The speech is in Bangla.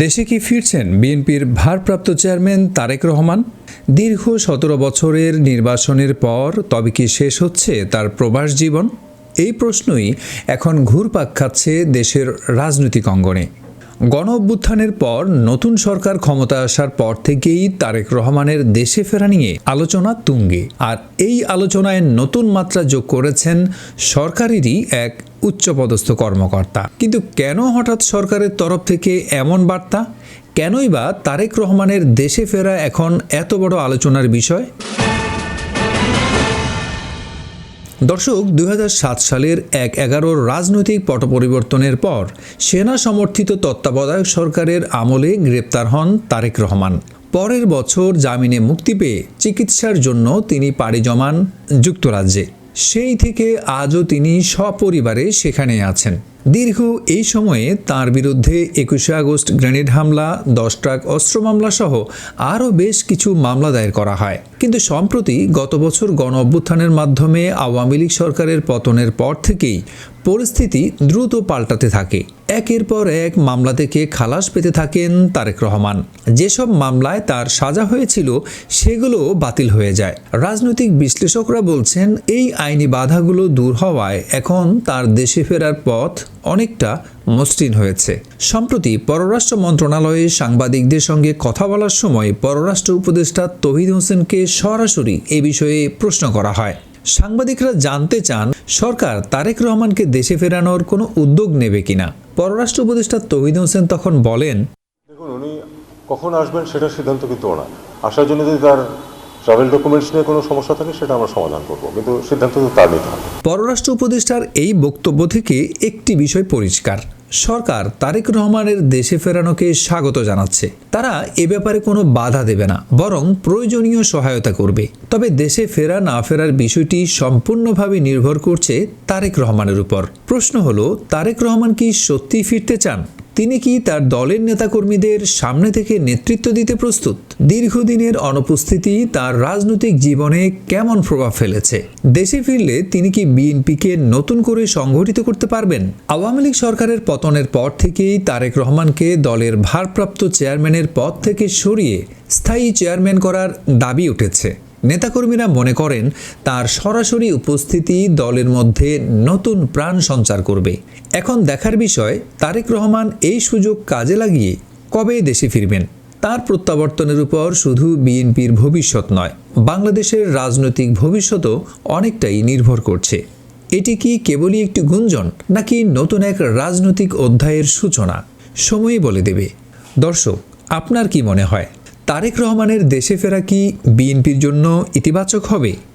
দেশে কি ফিরছেন বিএনপির ভারপ্রাপ্ত চেয়ারম্যান তারেক রহমান? দীর্ঘ সতেরো বছরের নির্বাসনের পর তবে কি শেষ হচ্ছে তার প্রবাস জীবন? এই প্রশ্নই এখন ঘুরপাক খাচ্ছে দেশের রাজনৈতিক অঙ্গনে। গণ অভ্যুত্থানের পর নতুন সরকার ক্ষমতা আসার পর থেকেই তারেক রহমানের দেশে ফেরা নিয়ে আলোচনা তুঙ্গে। আর এই আলোচনায় নতুন মাত্রা যোগ করেছেন সরকারেরই এক উচ্চপদস্থ কর্মকর্তা। কিন্তু কেন হঠাৎ সরকারের তরফ থেকে এমন বার্তা? কেনই বা তারেক রহমানের দেশে ফেরা এখন এত বড় আলোচনার বিষয়? দর্শক দু হাজার সাত সালের এক এগারোর রাজনৈতিক পট পরিবর্তনের পর সেনা সমর্থিত তত্ত্বাবধায়ক সরকারের আমলে গ্রেপ্তার হন তারেক রহমান। পরের বছর জামিনে মুক্তি পেয়ে চিকিৎসার জন্য তিনি পাড়ি জমান যুক্তরাজ্যে। সেই থেকে আজও তিনি সপরিবারে সেখানে আছেন। দীর্ঘ এই সময়ে তার বিরুদ্ধে একুশে আগস্ট গ্রেনেড হামলা, দশ ট্রাক অস্ত্র মামলা সহ আরও বেশ কিছু মামলা দায়ের করা হয়। কিন্তু সম্প্রতি গত বছর গণ অভ্যুত্থানের মাধ্যমে আওয়ামী লীগ সরকারের পতনের পর থেকেই পরিস্থিতি দ্রুত পাল্টাতে থাকে। একের পর এক মামলা থেকে খালাস পেতে থাকেন তারেক রহমান। যেসব মামলায় তার সাজা হয়েছিল, সেগুলো বাতিল হয়ে যায়। রাজনৈতিক বিশ্লেষকরা বলছেন, এই আইনি বাধাগুলো দূর হওয়ায় এখন তার দেশে ফেরার পথ অনেকটা মসৃণ হয়েছে। সম্প্রতি পররাষ্ট্র মন্ত্রণালয়ে সাংবাদিকদের সঙ্গে কথা বলার সময় পররাষ্ট্র উপদেষ্টা তহিদ হোসেনকে সরাসরি এ বিষয়ে প্রশ্ন করা হয়। সাংবাদিকরা জানতে চান, সরকার তারেক রহমানকে দেশে ফেরানোর কোনো উদ্যোগ নেবে কিনা? পররাষ্ট্র উপদেষ্টা তহিদ হোসেন তখন বলেন, দেখুন, উনি কখন আসবেন সেটার সিদ্ধান্ত কিন্তু ওনার। আসার জন্য যদি তার ট্রাভেল ডকুমেন্টস নিয়ে কোনো সমস্যা থাকে, সেটা আমরা সমাধান করব। কিন্তু সিদ্ধান্ত তো তার নিতে হবে। পররাষ্ট্র উপদেষ্টার এই বক্তব্য থেকে একটি বিষয় পরিষ্কার। সরকার তারেক রহমানের দেশে ফেরানোকে স্বাগত জানাচ্ছে। তারা এ ব্যাপারে কোনো বাধা দেবে না, বরং প্রয়োজনীয় সহায়তা করবে। তবে দেশে ফেরা না ফেরার বিষয়টি সম্পূর্ণভাবে নির্ভর করছে তারেক রহমানের উপর। প্রশ্ন হলো, তারেক রহমান কি সত্যিই ফিরতে চান? তিনি কি তার দলের নেতাকর্মীদের সামনে থেকে নেতৃত্ব দিতে প্রস্তুত? দীর্ঘদিনের অনুপস্থিতি তার রাজনৈতিক জীবনে কেমন প্রভাব ফেলেছে? দেশে ফিরলে তিনি কি বিএনপিকে নতুন করে সংগঠিত করতে পারবেন? আওয়ামী লীগ সরকারের পতনের পর থেকেই তারেক রহমানকে দলের ভারপ্রাপ্ত চেয়ারম্যানের পদ থেকে সরিয়ে স্থায়ী চেয়ারম্যান করার দাবি উঠেছে। নেতাকর্মীরা মনে করেন, তার সরাসরি উপস্থিতি দলের মধ্যে নতুন প্রাণ সঞ্চার করবে। এখন দেখার বিষয়, তারেক রহমান এই সুযোগ কাজে লাগিয়ে কবে দেশে ফিরবেন? তার প্রত্যাবর্তনের উপর শুধু বিএনপির ভবিষ্যৎ নয়, বাংলাদেশের রাজনৈতিক ভবিষ্যতও অনেকটাই নির্ভর করছে। এটি কি কেবলই একটি গুঞ্জন, নাকি নতুন এক রাজনৈতিক অধ্যায়ের সূচনা? সময়ই বলে দেবে। দর্শক, আপনার কি মনে হয়? তারেক রহমানের দেশে ফেরা কি বিএনপির জন্য ইতিবাচক হবে?